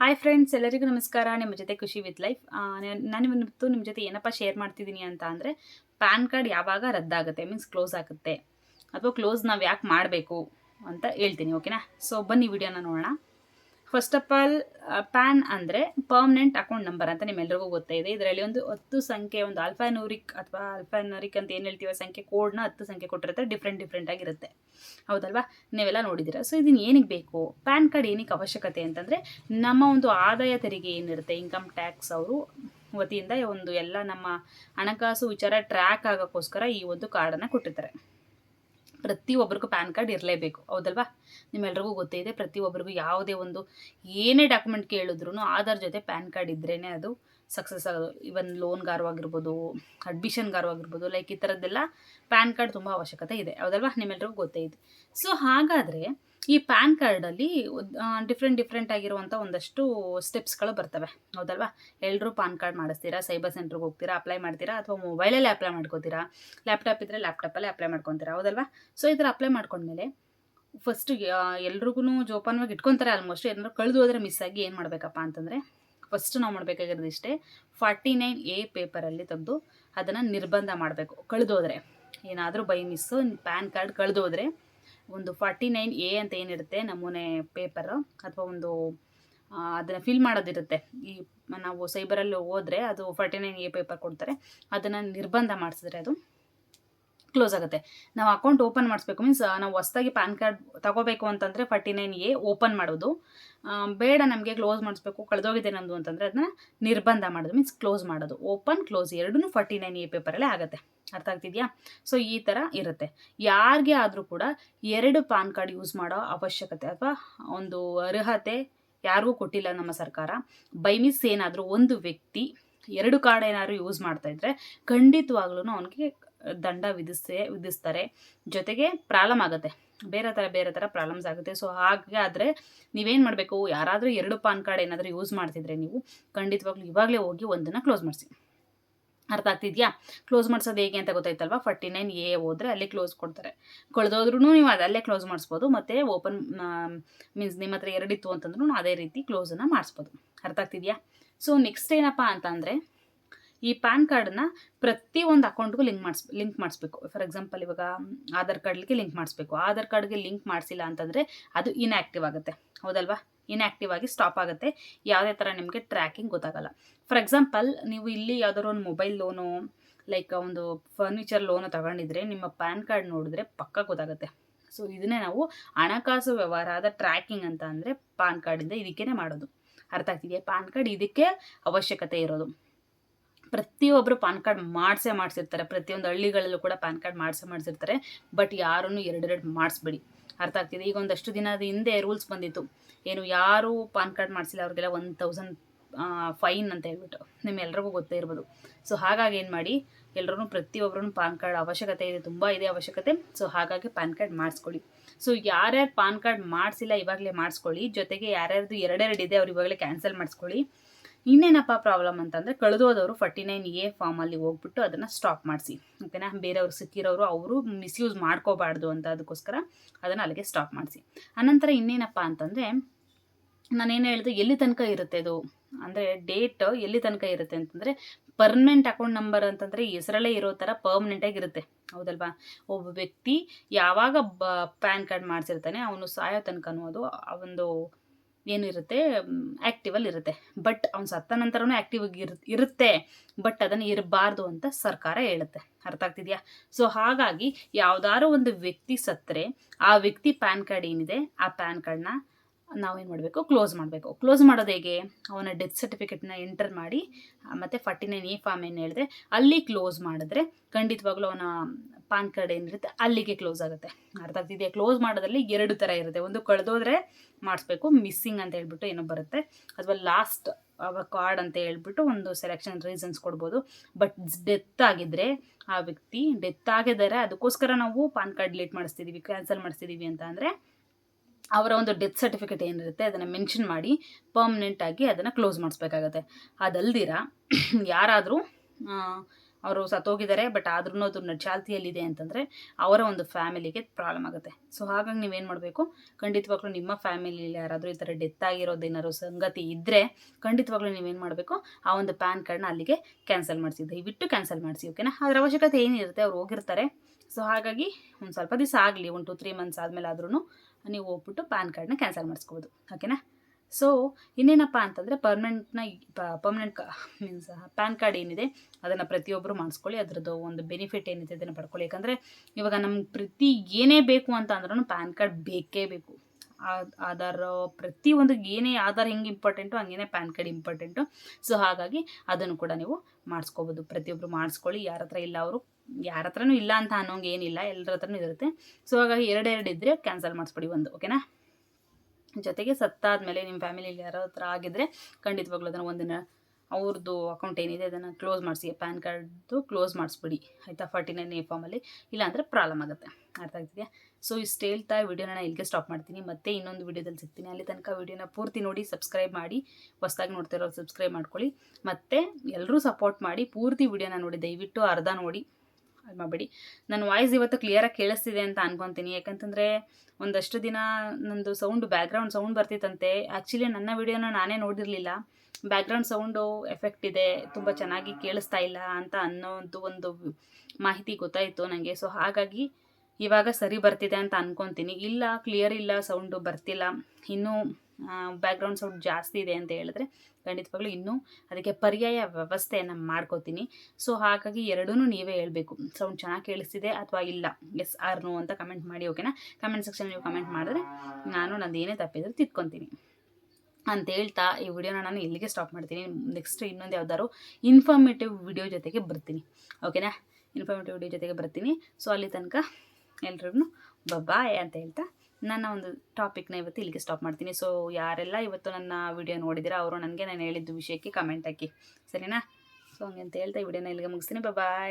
Hi friends ಎಲ್ಲರಿಗೂ ನಮಸ್ಕಾರ. ನಿಮ್ಮ ಜೊತೆ ಖುಷಿ ವಿತ್ ಲೈಫ್ ನಾನು ಇವತ್ತು ನಿಮ್ಮ ಜೊತೆ ಏನಪ್ಪ ಶೇರ್ ಮಾಡ್ತಿದ್ದೀನಿ ಅಂತ ಅಂದರೆ ಪ್ಯಾನ್ ಕಾರ್ಡ್ ಯಾವಾಗ ರದ್ದಾಗುತ್ತೆ ಮೀನ್ಸ್ ಕ್ಲೋಸ್ ಆಗುತ್ತೆ. ಅಥವಾ ಕ್ಲೋಸ್ ನಾವು ಯಾಕೆ ಮಾಡಬೇಕು ಅಂತ ಹೇಳ್ತೀನಿ ಓಕೆನಾ ಸೊ ಬನ್ನಿ, ವಿಡಿಯೋನ ನೋಡೋಣ. ಫಸ್ಟ್ ಆಫ್ ಆಲ್ ಪ್ಯಾನ್ ಅಂದರೆ ಪರ್ಮನೆಂಟ್ ಅಕೌಂಟ್ ನಂಬರ್ ಅಂತ ನಿಮ್ಮೆಲ್ಲರಿಗೂ ಗೊತ್ತೇ ಇದೆ. ಇದರಲ್ಲಿ ಒಂದು ಹತ್ತು ಸಂಖ್ಯೆ, ಒಂದು ಆಲ್ಫಾನೂರಿಕ್ ಅಥವಾ ಆಲ್ಫಾನೂರಿಕ್ ಅಂತ ಏನು ಹೇಳ್ತೀವಿ ಸಂಖ್ಯೆ ಕೋಡ್ನ ಹತ್ತು ಸಂಖ್ಯೆ ಕೊಟ್ಟಿರುತ್ತೆ ಡಿಫ್ರೆಂಟ್ ಡಿಫ್ರೆಂಟ್ ಆಗಿರುತ್ತೆ. ಹೌದಲ್ವಾ? ನೀವೆಲ್ಲ ನೋಡಿದ್ದೀರಾ? ಸೊ ಇದನ್ನು ಏನಕ್ಕೆ ಬೇಕು? ಪ್ಯಾನ್ ಕಾರ್ಡ್ ಏನಕ್ಕೆ ಅವಶ್ಯಕತೆ ಅಂತಂದರೆ, ನಮ್ಮ ಒಂದು ಆದಾಯ ತೆರಿಗೆ ಏನಿರುತ್ತೆ ಇನ್ಕಮ್ ಟ್ಯಾಕ್ಸ್ ಅವರು ವತಿಯಿಂದ ಒಂದು ಎಲ್ಲ ನಮ್ಮ ಹಣಕಾಸು ವಿಚಾರ ಟ್ರ್ಯಾಕ್ ಆಗೋಕ್ಕೋಸ್ಕರ ಈ ಒಂದು ಕಾರ್ಡನ್ನು ಕೊಟ್ಟಿರ್ತಾರೆ. ಪ್ರತಿಯೊಬ್ಬರಿಗೂ ಪ್ಯಾನ್ ಕಾರ್ಡ್ ಇರಲೇಬೇಕು. ಹೌದಲ್ವಾ? ನಿಮ್ಮೆಲ್ರಿಗೂ ಗೊತ್ತೇ ಇದೆ, ಪ್ರತಿಯೊಬ್ಬರಿಗೂ ಯಾವುದೇ ಒಂದು ಏನೇ ಡಾಕ್ಯುಮೆಂಟ್ ಕೇಳಿದ್ರು ಆಧಾರ್ ಜೊತೆ ಪ್ಯಾನ್ ಕಾರ್ಡ್ ಇದ್ರೇ ಅದು ಸಕ್ಸಸ್ ಆಗೋದು. ಇವನ್ ಲೋನ್ಗಾರವಾಗಿರ್ಬೋದು, ಅಡ್ಮಿಷನ್ಗಾರವಾಗಿರ್ಬೋದು, ಲೈಕ್ ಈ ಥರದ್ದೆಲ್ಲ ಪ್ಯಾನ್ ಕಾರ್ಡ್ ತುಂಬ ಅವಶ್ಯಕತೆ ಇದೆ. ಹೌದಲ್ವಾ? ನಿಮ್ಮೆಲ್ರಿಗೂ ಗೊತ್ತೇ ಇದೆ. ಸೊ ಹಾಗಾದರೆ ಈ ಪ್ಯಾನ್ ಕಾರ್ಡಲ್ಲಿ ಡಿಫ್ರೆಂಟ್ ಡಿಫ್ರೆಂಟ್ ಆಗಿರುವಂಥ ಒಂದಷ್ಟು ಸ್ಟೆಪ್ಸ್ಗಳು ಬರ್ತವೆ. ಹೌದಲ್ವಾ? ಎಲ್ಲರೂ ಪ್ಯಾನ್ ಕಾರ್ಡ್ ಮಾಡಿಸ್ತೀರಾ? ಸೈಬರ್ ಸೆಂಟ್ರಿಗೆ ಹೋಗ್ತೀರಾ? ಅಪ್ಲೈ ಮಾಡ್ತೀರಾ? ಅಥವಾ ಮೊಬೈಲಲ್ಲೇ ಅಪ್ಲೈ ಮಾಡ್ಕೋತೀರಾ? ಲ್ಯಾಪ್ಟಾಪ್ ಇದ್ದರೆ ಲ್ಯಾಪ್ಟಾಪಲ್ಲೇ ಅಪ್ಲೈ ಮಾಡ್ಕೊತೀರಾ? ಹೌದಲ್ವಾ? ಸೊ ಈ ಥರ ಅಪ್ಲೈ ಮಾಡ್ಕೊಂಡ್ಮೇಲೆ ಫಸ್ಟ್ ಎಲ್ರಿಗೂ ಜೋಪಾನವಾಗಿ ಇಟ್ಕೊತಾರೆ ಆಲ್ಮೋಸ್ಟ್ ಏನಾದ್ರು ಕಳೆದು ಹೋದರೆ ಮಿಸ್ ಆಗಿ ಏನು ಮಾಡಬೇಕಪ್ಪ ಅಂತಂದರೆ ಫಸ್ಟ್ ನಾವು ಮಾಡಬೇಕಾಗಿರೋದು ಇಷ್ಟೇ ಫಾರ್ಟಿ ನೈನ್ ಎ ಪೇಪರಲ್ಲಿ ತೆಗೆದು ಅದನ್ನು ನಿರ್ಬಂಧ ಮಾಡಬೇಕು. ಕಳೆದೋದ್ರೆ ಏನಾದರೂ ಬೈ ಮಿಸ್ಸು, ಪ್ಯಾನ್ ಕಾರ್ಡ್ ಕಳೆದೋದ್ರೆ ಒಂದು ಫಾರ್ಟಿ ನೈನ್ ಎ ಅಂತ ಏನಿರುತ್ತೆ ನಮೂನೆ ಪೇಪರ್ ಅಥವಾ ಒಂದು ಅದನ್ನು ಫಿಲ್ ಮಾಡೋದಿರುತ್ತೆ. ಈ ನಾವು ಸೈಬರಲ್ಲಿ ಹೋದರೆ ಅದು ಫಾರ್ಟಿ ನೈನ್ ಎ ಪೇಪರ್ ಕೊಡ್ತಾರೆ. ಅದನ್ನು ನಿರ್ಬಂಧ ಮಾಡಿಸಿದ್ರೆ ಅದು. ಕ್ಲೋಸ್ ಆಗುತ್ತೆ. ನಾವು ಅಕೌಂಟ್ ಓಪನ್ ಮಾಡಿಸ್ಬೇಕು ಮೀನ್ಸ್ ನಾವು ಹೊಸ್ದಾಗಿ ಪ್ಯಾನ್ ಕಾರ್ಡ್ ತಗೋಬೇಕು ಅಂತಂದರೆ ಫಾರ್ಟಿ ನೈನ್ ಎ ಓಪನ್ ಮಾಡೋದು. ಬೇಡ ನಮಗೆ ಕ್ಲೋಸ್ ಮಾಡಿಸ್ಬೇಕು, ಕಳೆದೋಗಿದೆ ನಂದು ಅಂತಂದರೆ ಅದನ್ನ ನಿರ್ಬಂಧ ಮಾಡೋದು. ಮೀನ್ಸ್ ಕ್ಲೋಸ್ ಮಾಡೋದು. ಓಪನ್, ಕ್ಲೋಸ್ ಎರಡೂ ಫಾರ್ಟಿ ನೈನ್ ಎ ಪೇಪರಲ್ಲೇ ಆಗುತ್ತೆ. ಅರ್ಥ ಆಗ್ತಿದೆಯಾ? ಸೊ, ಈ ಥರ ಇರುತ್ತೆ. ಯಾರಿಗೆ ಆದರೂ ಕೂಡ ಎರಡು ಪ್ಯಾನ್ ಕಾರ್ಡ್ ಯೂಸ್ ಮಾಡೋ ಅವಶ್ಯಕತೆ ಅಥವಾ ಒಂದು ಅರ್ಹತೆ ಯಾರಿಗೂ ಕೊಟ್ಟಿಲ್ಲ ನಮ್ಮ ಸರ್ಕಾರ. ಬೈ ಮಿಸ್ ಏನಾದರೂ ಒಂದು ವ್ಯಕ್ತಿ ಎರಡು ಕಾರ್ಡ್ ಏನಾದರೂ ಯೂಸ್ ಮಾಡ್ತಾ ಇದ್ರೆ ಖಂಡಿತವಾಗ್ಲೂ ಅವನಿಗೆ ದಂಡ ವಿಧಿಸೇ, ವಿಧಿಸ್ತಾರೆ. ಜೊತೆಗೆ ಪ್ರಾಬ್ಲಮ್ ಆಗುತ್ತೆ. ಬೇರೆ ಥರ ಬೇರೆ ಥರ ಪ್ರಾಬ್ಲಮ್ಸ್ ಆಗುತ್ತೆ. ಸೊ ಹಾಗಾದರೆ ನೀವೇನು ಮಾಡಬೇಕು? ಯಾರಾದರೂ ಎರಡು ಪಾನ್ ಕಾರ್ಡ್ ಏನಾದರೂ ಯೂಸ್ ಮಾಡ್ತಿದ್ರೆ ನೀವು ಖಂಡಿತವಾಗ್ಲೂ ಇವಾಗಲೇ ಹೋಗಿ ಒಂದನ್ನು ಕ್ಲೋಸ್ ಮಾಡಿಸಿ. ಅರ್ಥ ಆಗ್ತಿದೆಯಾ? ಕ್ಲೋಸ್ ಮಾಡಿಸೋದು ಹೇಗೆ ಅಂತ ಗೊತ್ತಾಯ್ತಲ್ವಾ? ಫಾರ್ಟಿ ನೈನ್ ಎ ಹೋದರೆ ಅಲ್ಲೇ ಕ್ಲೋಸ್ ಕೊಡ್ತಾರೆ. ಕಳೆದೋದ್ರೂ ನೀವು ಅದಲ್ಲೇ ಕ್ಲೋಸ್ ಮಾಡಿಸ್ಬೋದು. ಮತ್ತು ಓಪನ್ ಮೀನ್ಸ್ ನಿಮ್ಮ ಹತ್ರ ಎರಡಿತ್ತು ಅಂತಂದ್ರೂ ಅದೇ ರೀತಿ ಕ್ಲೋಸನ್ನು ಮಾಡಿಸ್ಬೋದು. ಅರ್ಥ ಆಗ್ತಿದೆಯಾ? ಸೊ ನೆಕ್ಸ್ಟ್ ಏನಪ್ಪ ಅಂತಂದರೆ ಈ ಪ್ಯಾನ್ ಕಾರ್ಡನ್ನ ಪ್ರತಿ ಒಂದು ಅಕೌಂಟ್ಗೂ ಲಿಂಕ್ ಮಾಡಿಸ್, ಲಿಂಕ್ ಮಾಡಿಸ್ಬೇಕು. ಫಾರ್ ಎಕ್ಸಾಂಪಲ್ ಇವಾಗ ಆಧಾರ್ ಕಾರ್ಡ್ಗೆ ಲಿಂಕ್ ಮಾಡಿಸ್ಬೇಕು. ಆಧಾರ್ ಕಾರ್ಡ್ಗೆ ಲಿಂಕ್ ಮಾಡಿಸಿಲ್ಲ ಅಂತಂದರೆ ಅದು ಇನ್ಆಕ್ಟಿವ್ ಆಗುತ್ತೆ. ಹೌದಲ್ವಾ? ಇನ್ಆ್ಯಕ್ಟಿವ್ ಆಗಿ ಸ್ಟಾಪ್ ಆಗುತ್ತೆ. ಯಾವುದೇ ಥರ ನಿಮಗೆ ಟ್ರ್ಯಾಕಿಂಗ್ ಗೊತ್ತಾಗಲ್ಲ. ಫಾರ್ ಎಕ್ಸಾಂಪಲ್ ನೀವು ಇಲ್ಲಿ ಯಾವ್ದಾದ್ರು ಒಂದು ಮೊಬೈಲ್ ಲೋನು ಲೈಕ್ ಒಂದು ಫರ್ನಿಚರ್ ಲೋನು ತಗೊಂಡಿದ್ರೆ ನಿಮ್ಮ ಪ್ಯಾನ್ ಕಾರ್ಡ್ ನೋಡಿದ್ರೆ ಪಕ್ಕ ಗೊತ್ತಾಗುತ್ತೆ. ಸೊ ಇದನ್ನೇ ನಾವು ಹಣಕಾಸು ವ್ಯವಹಾರದ ಟ್ರ್ಯಾಕಿಂಗ್ ಅಂತ ಅಂದರೆ ಪಾನ್ ಕಾರ್ಡಿಂದ ಇದಕ್ಕೇ ಮಾಡೋದು. ಅರ್ಥ ಆಗ್ತಿದೆಯಾ? ಪ್ಯಾನ್ ಕಾರ್ಡ್ ಇದಕ್ಕೆ ಅವಶ್ಯಕತೆ ಇರೋದು. ಪ್ರತಿಯೊಬ್ಬರು ಪಾನ್ ಕಾರ್ಡ್ ಮಾಡಿಸೇ ಮಾಡಿಸಿರ್ತಾರೆ. ಪ್ರತಿಯೊಂದು ಹಳ್ಳಿಗಳಲ್ಲೂ ಕೂಡ ಪ್ಯಾನ್ ಕಾರ್ಡ್ ಮಾಡಿಸೇ ಮಾಡಿಸಿರ್ತಾರೆ. ಬಟ್ ಯಾರನ್ನು ಎರಡೆರಡು ಮಾಡಿಸ್ಬೇಡಿ. ಅರ್ಥ ಆಗ್ತಿದೆ? ಈಗ ಒಂದಷ್ಟು ದಿನದ ಹಿಂದೆ ರೂಲ್ಸ್ ಬಂದಿತ್ತು. ಏನು ಯಾರು ಪಾನ್ ಕಾರ್ಡ್ ಮಾಡಿಸಿಲ್ಲ, ಅವ್ರಿಗೆಲ್ಲ ಒನ್ ತೌಸಂಡ್ ಫೈನ್ ಅಂತ ಹೇಳ್ಬಿಟ್ಟು ನಿಮ್ಮೆಲ್ಲರಿಗೂ ಗೊತ್ತೇ ಇರ್ಬೋದು. ಸೊ ಹಾಗಾಗಿ ಏನು ಮಾಡಿ ಎಲ್ಲರೂ ಪ್ರತಿಯೊಬ್ಬರೂ ಪಾನ್ ಕಾರ್ಡ್ ಅವಶ್ಯಕತೆ ಇದೆ, ತುಂಬ ಇದೆ ಅವಶ್ಯಕತೆ. ಸೊ ಹಾಗಾಗಿ ಪ್ಯಾನ್ ಕಾರ್ಡ್ ಮಾಡಿಸ್ಕೊಳ್ಳಿ. ಸೊ ಯಾರ್ಯಾರು ಪಾನ್ ಕಾರ್ಡ್ ಮಾಡಿಸಿಲ್ಲ, ಇವಾಗಲೇ ಮಾಡಿಸ್ಕೊಳ್ಳಿ. ಜೊತೆಗೆ ಯಾರ್ಯಾರ್ದು ಎರಡೆರಡು ಇದೆ, ಅವ್ರು ಇವಾಗಲೇ ಕ್ಯಾನ್ಸಲ್ ಮಾಡಿಸ್ಕೊಳ್ಳಿ. ಇನ್ನೇನಪ್ಪ ಪ್ರಾಬ್ಲಮ್ ಅಂತಂದರೆ ಕಳೆದೋದವರು ಫಾರ್ಟಿ ನೈನ್ ಎ ಫಾರ್ಮಲ್ಲಿ ಹೋಗ್ಬಿಟ್ಟು ಅದನ್ನು ಸ್ಟಾಪ್ ಮಾಡಿಸಿ. ಓಕೆನಾ ಬೇರೆಯವ್ರು ಸಿಕ್ಕಿರೋರು ಅವರು ಮಿಸ್ಯೂಸ್ ಮಾಡ್ಕೋಬಾರ್ದು ಅಂತ ಅದಕ್ಕೋಸ್ಕರ ಅದನ್ನು ಅಲ್ಲಿಗೆ ಸ್ಟಾಪ್ ಮಾಡಿಸಿ. ಅನಂತರ ಇನ್ನೇನಪ್ಪ ಅಂತಂದರೆ ನಾನೇನು ಹೇಳಿದೆ, ಎಲ್ಲಿ ತನಕ ಇರುತ್ತೆ ಅದು ಅಂದರೆ ಡೇಟ್ ಎಲ್ಲಿ ತನಕ ಇರುತ್ತೆ ಅಂತಂದರೆ ಪರ್ಮನೆಂಟ್ ಅಕೌಂಟ್ ನಂಬರ್ ಅಂತಂದರೆ ಹೆಸರಲ್ಲೇ ಇರೋ ಥರ ಪರ್ಮನೆಂಟಾಗಿ ಇರುತ್ತೆ. ಹೌದಲ್ವಾ? ಒಬ್ಬ ವ್ಯಕ್ತಿ ಯಾವಾಗ ಬ ಪ್ಯಾನ್ ಕಾರ್ಡ್ ಮಾಡಿಸಿರ್ತಾನೆ, ಅವನು ಸಾಯೋ ತನಕನೂ ಅದು ಒಂದು ಏನಿರುತ್ತೆ ಆ್ಯಕ್ಟಿವಲ್ಲಿ ಇರುತ್ತೆ. ಬಟ್ ಅವ್ನು ಸತ್ತ ನಂತರನೂ ಆ್ಯಕ್ಟಿವ್ ಇರು, ಇರುತ್ತೆ. ಬಟ್ ಅದನ್ನು ಇರಬಾರ್ದು ಅಂತ ಸರ್ಕಾರ ಹೇಳುತ್ತೆ. ಅರ್ಥ ಆಗ್ತಿದೆಯಾ? ಸೊ ಹಾಗಾಗಿ ಯಾವುದಾದ್ರು ಒಂದು ವ್ಯಕ್ತಿ ಸತ್ತರೆ, ಆ ವ್ಯಕ್ತಿ ಪ್ಯಾನ್ ಕಾರ್ಡ್ ಏನಿದೆ, ಆ ಪ್ಯಾನ್ ಕಾರ್ಡ್ನ ನಾವೇನು ಮಾಡಬೇಕು? ಕ್ಲೋಸ್ ಮಾಡಬೇಕು. ಕ್ಲೋಸ್ ಮಾಡೋದು ಹೇಗೆ? ಅವನ ಡೆತ್ ಸರ್ಟಿಫಿಕೇಟ್ನ ಎಂಟರ್ ಮಾಡಿ ಮತ್ತು ಫಾರ್ಟಿ ನೈನ್ ಎ ಫಾರ್ಮ್ ಏನು ಹೇಳಿದ್ರೆ ಅಲ್ಲಿ ಕ್ಲೋಸ್ ಮಾಡಿದ್ರೆ ಖಂಡಿತವಾಗ್ಲೂ ಅವನ ಪಾನ್ ಕಾರ್ಡ್ ಏನಿರುತ್ತೆ, ಅಲ್ಲಿಗೆ ಕ್ಲೋಸ್ ಆಗುತ್ತೆ. ಅರ್ಥ ಆಗ್ತಿದೆಯಾ ಕ್ಲೋಸ್ ಮಾಡೋದ್ರಲ್ಲಿ ಎರಡು ಥರ ಇರುತ್ತೆ. ಒಂದು ಕಳೆದೋದ್ರೆ ಮಾಡಿಸ್ಬೇಕು ಮಿಸ್ಸಿಂಗ್ ಅಂತ ಹೇಳ್ಬಿಟ್ಟು ಏನೋ ಬರುತ್ತೆ. ಅಥವಾ ಲಾಸ್ಟ್ ಕಾರ್ಡ್ ಅಂತ ಹೇಳ್ಬಿಟ್ಟು ಒಂದು ಸೆಲೆಕ್ಷನ್ ರೀಸನ್ಸ್ ಕೊಡ್ಬೋದು. ಬಟ್ ಡೆತ್ ಆಗಿದ್ದರೆ ಆ ವ್ಯಕ್ತಿ ಡೆತ್ ಆಗಿದ್ದಾರೆ, ಅದಕ್ಕೋಸ್ಕರ ನಾವು ಪಾನ್ ಕಾರ್ಡ್ ಡಿಲೀಟ್ ಮಾಡಿಸ್ತಿದ್ದೀವಿ ಕ್ಯಾನ್ಸಲ್ ಮಾಡಿಸ್ತಿದ್ದೀವಿ ಅಂತ ಅಂದರೆ ಅವರ ಒಂದು ಡೆತ್ ಸರ್ಟಿಫಿಕೇಟ್ ಏನಿರುತ್ತೆ ಅದನ್ನು ಮೆನ್ಷನ್ ಮಾಡಿ ಪರ್ಮನೆಂಟಾಗಿ ಅದನ್ನು ಕ್ಲೋಸ್ ಮಾಡಿಸ್ಬೇಕಾಗತ್ತೆ. ಅದಲ್ದಿರ ಯಾರಾದರೂ ಅವರು ಸತ್ತೋಗಿದ್ದಾರೆ ಬಟ್ ಆದ್ರೂ ಅದು ಚಾಲ್ತಿಯಲ್ಲಿದೆ ಅಂತಂದರೆ ಅವರ ಒಂದು ಫ್ಯಾಮಿಲಿಗೆ ಪ್ರಾಬ್ಲಮ್ ಆಗುತ್ತೆ. ಸೊ ಹಾಗಾಗಿ ನೀವೇನು ಮಾಡಬೇಕು? ಖಂಡಿತವಾಗ್ಲೂ ನಿಮ್ಮ ಫ್ಯಾಮಿಲಿಯಲ್ಲಿ ಯಾರಾದರೂ ಈ ಥರ ಡೆತ್ ಆಗಿರೋದೇನಾದ್ರು ಸಂಗತಿ ಇದ್ದರೆ ಖಂಡಿತವಾಗ್ಲೂ ನೀವೇನು ಮಾಡಬೇಕು? ಆ ಒಂದು ಪ್ಯಾನ್ ಕಾರ್ಡ್ನ ಅಲ್ಲಿಗೆ ಕ್ಯಾನ್ಸಲ್ ಮಾಡಿಸಿ. ದಯವಿಟ್ಟು ಕ್ಯಾನ್ಸಲ್ ಮಾಡಿಸಿ ಓಕೆನಾ ಅದರ ಅವಶ್ಯಕತೆ ಏನಿರುತ್ತೆ, ಅವ್ರು ಹೋಗಿರ್ತಾರೆ. ಸೊ ಹಾಗಾಗಿ ಒಂದು ಸ್ವಲ್ಪ ದಿವಸ ಆಗಲಿ, ಒಂದು ಟು ತ್ರೀ ಮಂತ್ಸ್ ಆದಮೇಲೆ ಆದ್ರೂ ನೀವು ಹೋಗ್ಬಿಟ್ಟು ಪ್ಯಾನ್ ಕಾರ್ಡ್ನ ಕ್ಯಾನ್ಸಲ್ ಮಾಡಿಸ್ಕೋಬೋದು. ಓಕೆನಾ? ಸೊ ಇನ್ನೇನಪ್ಪ ಅಂತಂದರೆ ಪರ್ಮನೆಂಟ್ನ ಪರ್ಮನೆಂಟ್ ಮೀನ್ಸ್ ಪ್ಯಾನ್ ಕಾರ್ಡ್ ಏನಿದೆ, ಅದನ್ನು ಪ್ರತಿಯೊಬ್ಬರು ಮಾಡಿಸ್ಕೊಳ್ಳಿ, ಅದರದ್ದು ಒಂದು ಬೆನಿಫಿಟ್ ಏನಿದೆ ಅದನ್ನು ಪಡ್ಕೊಳ್ಳಿ. ಯಾಕಂದರೆ ಇವಾಗ ನಮ್ಗೆ ಪ್ರತಿ ಏನೇ ಬೇಕು ಅಂತ ಅಂದ್ರೂ ಪ್ಯಾನ್ ಕಾರ್ಡ್ ಬೇಕೇ ಬೇಕು. ಆಧಾರ್ ಪ್ರತಿಯೊಂದು ಏನೇ ಆಧಾರ್ ಹೆಂಗೆ ಇಂಪಾರ್ಟೆಂಟು ಹಂಗೇನೆ ಪ್ಯಾನ್ ಕಾರ್ಡ್ ಇಂಪಾರ್ಟೆಂಟು ಸೊ ಹಾಗಾಗಿ ಅದನ್ನು ಕೂಡ ನೀವು ಮಾಡಿಸ್ಕೋಬೋದು. ಪ್ರತಿಯೊಬ್ಬರು ಮಾಡಿಸ್ಕೊಳ್ಳಿ, ಯಾರ ಹತ್ರ ಇಲ್ಲ ಅವರು ಯಾರ ಹತ್ರನೂ ಇಲ್ಲ ಅಂತ ಅನ್ನೋಂಗೆ ಏನಿಲ್ಲ ಎಲ್ಲರ ಹತ್ರನೂ ಇರುತ್ತೆ ಸೊ ಹಾಗಾಗಿ ಎರಡೆರಡು ಇದ್ದರೆ ಕ್ಯಾನ್ಸಲ್ ಮಾಡಿಸ್ಬಿಡಿ ಒಂದು ಓಕೆನಾ ಜೊತೆಗೆ ಸತ್ತಾದಮೇಲೆ ನಿಮ್ಮ ಫ್ಯಾಮಿಲಿಯಲ್ಲಿ ಯಾರೋ ಹತ್ರ ಆಗಿದ್ರೆ ಖಂಡಿತವಾಗ್ಲೂ ಅದನ್ನು ಒಂದಿನ ಅವ್ರದ್ದು ಅಕೌಂಟ್ ಏನಿದೆ ಅದನ್ನು ಕ್ಲೋಸ್ ಮಾಡಿಸಿ ಪ್ಯಾನ್ ಕಾರ್ಡ್ದು ಕ್ಲೋಸ್ ಮಾಡಿಸ್ಬಿಡಿ, ಆಯಿತಾ? ಫಾರ್ಟಿ ನೈನ್ ಎ ಫಾರ್ಮಲ್ಲಿ ಇಲ್ಲಾಂದರೆ ಪ್ರಾಬ್ಲಮ್ ಆಗುತ್ತೆ. ಅರ್ಥ ಆಗ್ತಿದೆಯಾ? ಸೊ ಇಷ್ಟು ಹೇಳ್ತಾ ವಿಡಿಯೋನ ನಾನು ಇಲ್ಲಿಗೆ ಸ್ಟಾಪ್ ಮಾಡ್ತೀನಿ. ಮತ್ತೆ ಇನ್ನೊಂದು ವಿಡಿಯೋದಲ್ಲಿ ಸಿಗ್ತೀನಿ. ಅಲ್ಲಿ ತನಕ ವಿಡಿಯೋನ ಪೂರ್ತಿ ನೋಡಿ ಸಬ್ಸ್ಕ್ರೈಬ್ ಮಾಡಿ, ಹೊಸ್ದಾಗಿ ನೋಡ್ತಿರೋ ಸಬ್ಸ್ಕ್ರೈಬ್ ಮಾಡ್ಕೊಳ್ಳಿ. ಮತ್ತು ಎಲ್ಲರೂ ಸಪೋರ್ಟ್ ಮಾಡಿ, ಪೂರ್ತಿ ವಿಡಿಯೋನ ನೋಡಿ, ದಯವಿಟ್ಟು ಅರ್ಧ ನೋಡಿ. ಅದು ಮಾಡಬೇಡಿ. ನನ್ನ ವಾಯ್ಸ್ ಇವತ್ತು ಕ್ಲಿಯರಾಗಿ ಕೇಳಿಸ್ತಿದೆ ಅಂತ ಅನ್ಕೊತೀನಿ. ಯಾಕಂತಂದರೆ ಒಂದಷ್ಟು ದಿನ ನಂದು ಸೌಂಡ್ ಬ್ಯಾಕ್ಗ್ರೌಂಡ್ ಸೌಂಡ್ ಬರ್ತಿತ್ತಂತೆ. ಆ್ಯಕ್ಚುಲಿ ನನ್ನ ವಿಡಿಯೋನ ನಾನೇ ನೋಡಿರಲಿಲ್ಲ ಬ್ಯಾಕ್ಗ್ರೌಂಡ್ ಸೌಂಡು ಎಫೆಕ್ಟ್ ಇದೆ. ತುಂಬ ಚೆನ್ನಾಗಿ ಕೇಳಿಸ್ತಾ ಇಲ್ಲ ಅಂತ ಅನ್ನೋದು ಒಂದು ಮಾಹಿತಿ ಗೊತ್ತಾಯಿತು ನನಗೆ ಸೊ ಹಾಗಾಗಿ ಇವಾಗ ಸರಿ ಬರ್ತಿದೆ ಅಂತ ಅನ್ಕೊತೀನಿ. ಇಲ್ಲ ಕ್ಲಿಯರ್ ಇಲ್ಲ ಸೌಂಡು ಬರ್ತಿಲ್ಲ. ಇನ್ನೂ ಬ್ಯಾಕ್ಗ್ರೌಂಡ್ ಸೌಂಡ್ ಜಾಸ್ತಿ ಇದೆ ಅಂತ ಹೇಳಿದ್ರೆ ಖಂಡಿತವಾಗ್ಲೂ ಇನ್ನೂ ಅದಕ್ಕೆ ಪರ್ಯಾಯ ವ್ಯವಸ್ಥೆಯನ್ನು ಮಾಡ್ಕೋತೀನಿ. ಸೊ ಹಾಗಾಗಿ ಎರಡೂ ನೀವೇ ಹೇಳಬೇಕು. ಸೌಂಡ್ ಚೆನ್ನಾಗಿ ಕೇಳಿಸ್ತಿದೆ ಅಥವಾ ಇಲ್ಲ? ಎಸ್ ಆರ್ ನೋ ಅಂತ ಕಮೆಂಟ್ ಮಾಡಿ ಓಕೆನಾ ಕಮೆಂಟ್ ಸೆಕ್ಷನ್ ನೀವು ಕಮೆಂಟ್ ಮಾಡಿದ್ರೆ ನಾನು ನಂದು ಏನೇ ತಪ್ಪಿದ್ರು ತಿದ್ಕೊತೀನಿ. ಅಂತ ಹೇಳ್ತಾ ಈ ವಿಡಿಯೋನ ನಾನು ಇಲ್ಲಿಗೆ ಸ್ಟಾಪ್ ಮಾಡ್ತೀನಿ. ನೆಕ್ಸ್ಟ್ ಇನ್ನೊಂದು ಯಾವ್ದಾದ್ರು ಇನ್ಫಾರ್ಮೇಟಿವ್ ವಿಡಿಯೋ ಜೊತೆಗೆ ಬರ್ತೀನಿ. ಓಕೆನಾ ಇನ್ಫಾರ್ಮೇಟಿವ್ ವಿಡಿಯೋ ಜೊತೆಗೆ ಬರ್ತೀನಿ. ಸೊ ಅಲ್ಲಿ ತನಕ ಎಲ್ರಿಗೂ ಬಾಯ್ ಅಂತ ಹೇಳ್ತಾ ನನ್ನ ಒಂದು ಟಾಪಿಕ್ನ ಇವತ್ತು ಇಲ್ಲಿಗೆ ಸ್ಟಾಪ್ ಮಾಡ್ತೀನಿ. ಸೊ ಯಾರೆಲ್ಲ ಇವತ್ತು ನನ್ನ ವಿಡಿಯೋ ನೋಡಿದಿರಾ, ಅವರು ನನಗೆ ನಾನು ಹೇಳಿದ್ದು ವಿಷಯಕ್ಕೆ ಕಮೆಂಟ್ ಹಾಕಿ. ಸರಿನಾ? ಸೊ ಹಂಗೆ ಅಂತ ಹೇಳ್ತಾ ಈ ವಿಡಿಯೋನ ಇಲ್ಲಿಗೆ ಮುಗಿಸ್ತೀನಿ. ಬಾಯ್